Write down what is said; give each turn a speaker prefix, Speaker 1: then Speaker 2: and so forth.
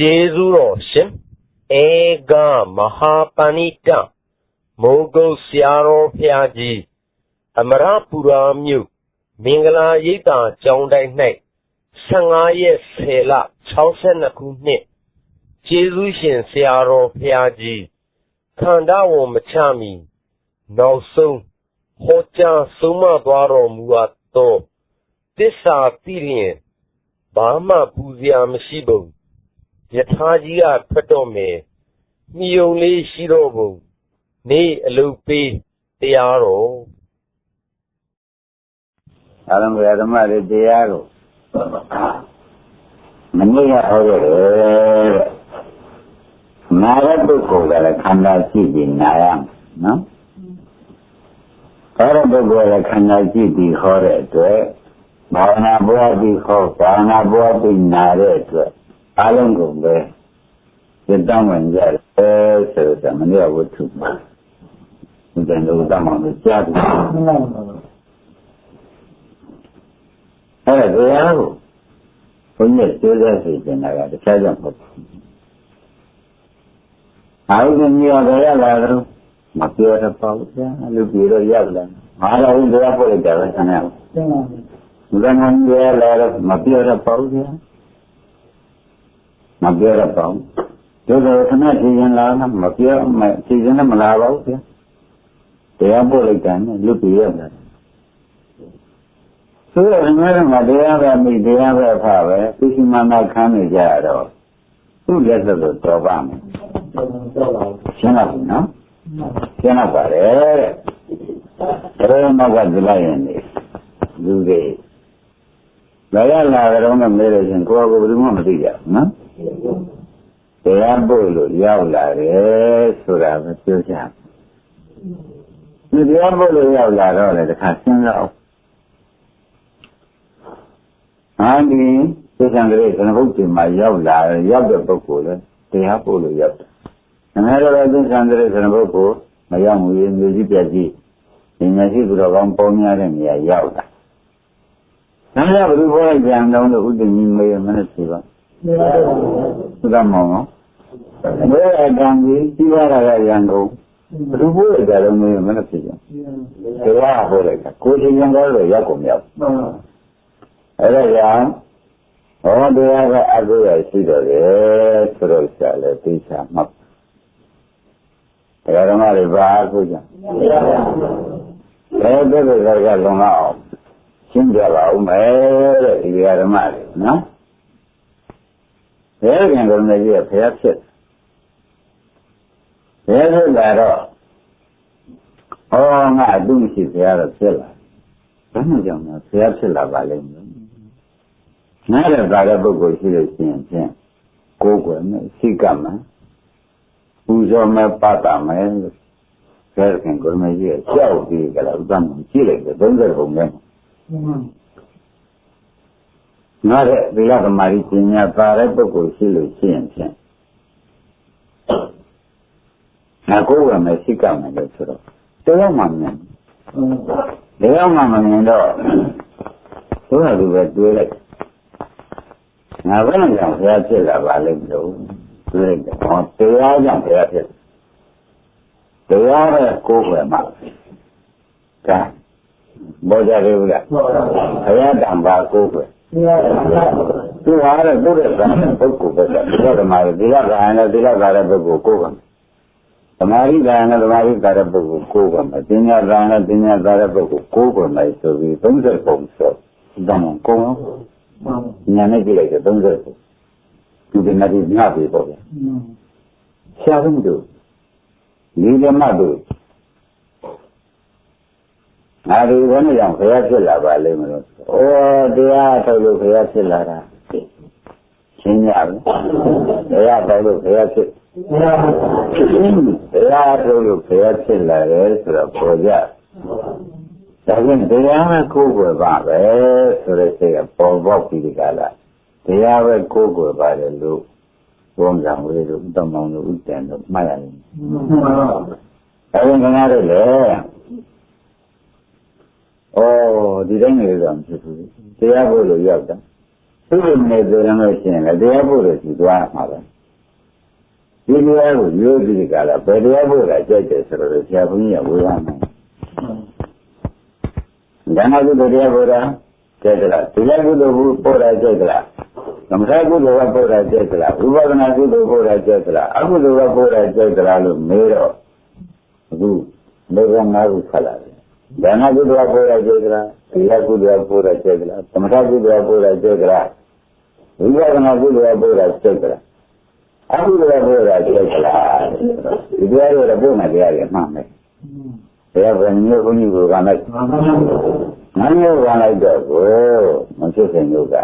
Speaker 1: ကျေးဇူးတော်ရှင်ဧကမဟာပဏိတမိုးကုတ်ဆရာတော်ဖျားကြီးအမရပူရာမြို့မင်္ဂလာရိပ်သာကျောင်းတိုင်း၌15ရက်10လ62ခုနှစ်ကျေးဇူးရှင်ဆရာတော်ဖျားကြီးခန္ဓာဝန်မချမီနောက်ဆုံးဟောကြားဆုံးမသွားတော်မူအပ်သောတစ္ဆာတိရင်ဘာမှပူစရာမရှိပုံ ယထာကြီးကထွက်တော့မယ်မြုံလေးရှိတော့ပုံနေအလုတ်ပေးတရားတော်
Speaker 2: အာရမဂဓမ္မတွေတရားကိုမနည်းရဟောရတယ်တဲ့နာရပုဂ္ဂိုလ်ကလည်းခန္ဓာရှိပြီးနာရမယ်နော်ဟောတဲ့ပုဂ္ဂိုလ်ကခန္ဓာရှိပြီးဟောတဲ့အတွက်ဘာဝနာဘဝပြီးဟောဘာဝနာဘဝပြီးနာတဲ့အတွက် အလုံးကုန်ပဲစိတ်တောင်းဝင်ကြတယ်ဆိုတော့မနည်းဝတ္ထုပါဒီကံလို့တောင်းမှကြားပြီးအဲ့ဒါတရားကိုဘုန်းကြီးကျိုးစားစီကျင်တာကတခြားကြောင့်မဟုတ်ဘူး။အားလုံးမျိုးရရလာတော့မပြောတော့ပါဘူးဗျာ။လူပြေတော့ရောက်လာ။မာလာဝင်တရားပို့လိုက်တာပဲဆန်းရအောင်။ဘုရားမင်းရလာတော့မပြောတော့ပါဘူးဗျာ။ မပြောတော့ပါဘူး။တို့တော့ခဏကြည့်ရင်လာတော့မပြောမကြည့်ရင်လည်းမလာပါဘူးဗျာ။တရားပို့လိုက်တာနဲ့လူပြေရောက်လာဆိုတော့ငါတို့ကတရားပဲမိတရားပဲဖပဲသူရှိမှမခံနေကြရတော့သူ့လက်သက်လို့တော်ပါမယ်ရှင်းလားနော်ရှင်းတော့ပါတယ်တဲ့ဘယ်တော့မှကဒီလိုက်ရင်လူတွေလာရလာကြတော့နဲ့မေးလို့ရှင်ကိုယ်ကဘယ်သူမှမသိကြဘူးနော် တရားပို့လို့ရောက်လာတယ်ဆိုတာပဲပြောကြဒီတရားပို့လို့ရောက်လာတော့လေတခါစဉ်းစားအောင်အာဒီသစ္စာကလေးသနဘုတ်တင်မှာရောက်လာရောက်တဲ့ပုဂ္ဂိုလ်လဲတရားပို့လို့ရောက်တယ်။အများတော်သစ္စာကလေးသနဘုတ်ကိုမရောက်ဘူးရေမျိုးကြီးပြက်ကြီးဉာဏ်ရှိသူတော်ကောင်းပေါင်းများတဲ့နေရာရောက်တာ။ဒါကြောင့်ဘုရားဘောလိုက်ပြန်တော့လို့ဥဒ္ဒမီမေးမနဲ့ဖြေပါ။ သုဒ္ဓမောင်နော်။ဘယ်အတန်ကြီးကြီးပါတာကရန်ကုန်ဘယ်လိုပို့လိုက်ကြတော့မေးမနဲ့ဖြေကြ။တရားပို့လိုက်တာကိုယ်ရှင်ရင်တော့ရောက်ကုန်ရောက်။အဲ့ဒါကြောင့်ဟောတရားကအကုရရှိတော့တယ်ဆိုတော့ဆရာလည်းသိချာမှတ်တရားဓမ္မတွေဘာအကုကြဘယ်သက်သက်ကလုံလောက်အောင်ရှင်းပြပါဦးမယ်တဲ့ဒီတရားဓမ္မတွေနော် ဘယ်ကံကုန်နေကြီးကဖျားဖြစ်ဘယ်ဖြစ်လာတော့ဟောငါအတုမရှိဖျားတော့ဖြစ်လာဘယ်နဲ့ကြောင့်လဲဖျားဖြစ်လာပါလိမ့်မယ်နားရတာတဲ့ပုဂ္ဂိုလ်ရှိလို့ရှိရင်ဖြင့်ကိုယ်ကွယ်နဲ့စိတ်ကမှပူဇော်မဲ့ပတ်တာမဲ့လို့ဆဲခင်ကိုမကြီးကြောက်ပြီးကြလားဥပမာကြည့်လိုက်တယ်30ပုံနဲ့ နားရဒီရသမารီပညာပါတဲ့ပုဂ္ဂိုလ်ရှိလို့ရှိရင်ဖြင့်ငါကိုယ်ကမဲ့စိတ်ကမှလို့ဆိုတော့တရားမှမြင်တရားမှမမြင်တော့ဘုရားလူပဲတွေးလိုက်ငါဘယ်နဲ့ကြောင့်ဘုရားဖြစ်လာပါလိမ့်မလို့တွေးလိုက်တယ်ဟောတရားကြောင့်ဘုရားဖြစ်တရားရဲ့ကိုယ်ပဲမှာကဲဘောကြရေဘူးလားဘုရားတံပါကိုယ်ပဲ သူဟာတဲ့သူ့ရဲ့ဗာပုဂ္ဂိုလ်ပဲဒီလိုဓမ္မတွေဒီလိုဗာနဲ့ဒီလိုဗာတဲ့ပုဂ္ဂိုလ်ကိုယ်ပဲသမာဓိဗာနဲ့သမာဓိဗာတဲ့ပုဂ္ဂိုလ်ကိုယ်ပဲပညာဗာနဲ့ပညာဗာတဲ့ပုဂ္ဂိုလ်ကိုယ်ပဲမယ်ဆိုပြီး30ပုံဆိုတော့ကုန်းညာနဲ့ကြည့်လိုက်တော့30ခုဒီဒီနာဒီညပြီပေါ့ဗျာရှားဆုံးတို့ဒီဓမ္မတို့ ငါဒီဘယ်နဲ့ကြောင့်ခရဖြစ်လာပါလိမ့်မလို့ဩတရားထုတ်လို့ခရဖြစ်လာတာရှင်းရပြီတရားထုတ်လို့ခရဖြစ်တရားထုတ်လို့ခရဖြစ်လာတယ်ဆိုတော့ပေါ်ကြဒါဖြင့်တရားပဲကိုယ်ွယ်ပါပဲဆိုတဲ့စိတ်ကပေါ်ပေါက်ပြီးဒီကလာတရားပဲကိုယ်ွယ်ပါတယ်လို့ဘုံကံဝေတို့တမောင်တို့ဥတ္တန်တို့မှတ်ရတယ်။အဲဒီကနာတို့လေ ဩဒီတိုင်းနေကြမှာဖြစ်ဘူး။တရားဖို့လို့ရောက်တာသူ့လိုနဲ့ပြောရလို့ရှိရင်လည်းတရားဖို့လို့ရှိသွားမှာပဲဒီတရားကိုရိုးပြီးကြလားဘယ်တရားဖို့လဲကြိုက်တယ်ဆိုတော့ဆရာဘုန်းကြီးကဝေဖန်တယ်ဒါနကုသိုလ်တရားဖို့တာကြိုက်ကြလားဒီလည်းကုသိုလ်ဖို့ပို့တာကြိုက်ကြလားသမထကုသိုလ်ကပို့တာကြိုက်ကြလားဝိပဿနာကုသိုလ်ပို့တာကြိုက်ကြလားအကုသိုလ်ကပို့တာကြိုက်ကြလားလို့မေးတော့အခုမေကငါးခုခလာတယ်ဒါနကုသိုလ်ကပို့တာကြို က်ကြလားဒီလည်းကုသိုလ်ကပို့တာကြိုက်ကြလားသမထကုသိုလ်ကပို့တာကြိုက်ကြလားဝိပဿနာကုသိုလ်ကပို့တာကြိုက်ကြလားအခုလည်းပြောတာကြိုက်ကြလားဒီတရားတွေတော့ပုံမှန်တရားတွေမှန်မယ်တရားဘယ်နည်းဘုန်းကြီးကလည်းငါမျိုးကလိုက်တော့ကိုမဖြစ်စင်လို့က